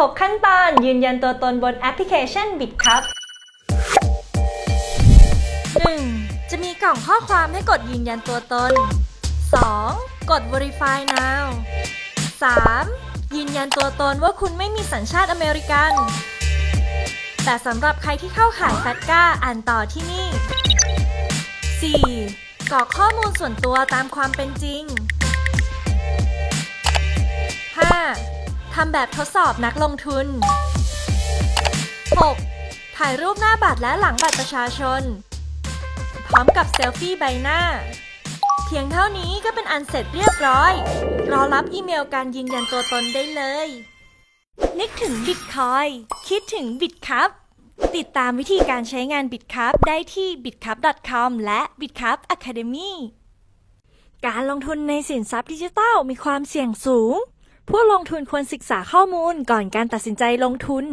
6 ขั้นตอน ยืนยันตัวตนบนแอปพลิเคชัน BitCup 1. จะมีกล่องข้อความให้กดยืนยันตัวตน 2. กด Verify now 3. ยืนยันตัวตนว่าคุณไม่มีสัญชาติอเมริกัน แต่สำหรับใครที่เข้าข่ายแฟตก้าอ่านต่อที่นี่ 4. กรอกข้อมูลส่วนตัวตามความเป็นจริงำแบบทดสอบนักลงทุน 6. ถ่ายรูปหน้าบัตรและหลังบัตรประชาชน พร้อมกับเซลฟี่ใบหน้า เพียงเท่านี้ก็เป็นอันเสร็จเรียบร้อย รอรับอีเมลการยืนยันตัวตนได้เลย นึกถึงบิตคอยคิดถึงบิตคัพติดตามวิธีการใช้งานบิตคัพได้ที่ bitcup.com และ bitcup academy การลงทุนในสินทรัพย์ดิจิทัลมีความเสี่ยงสูง ผู้ลงทุนควรศึกษาข้อมูลก่อนการตัดสินใจลงทุน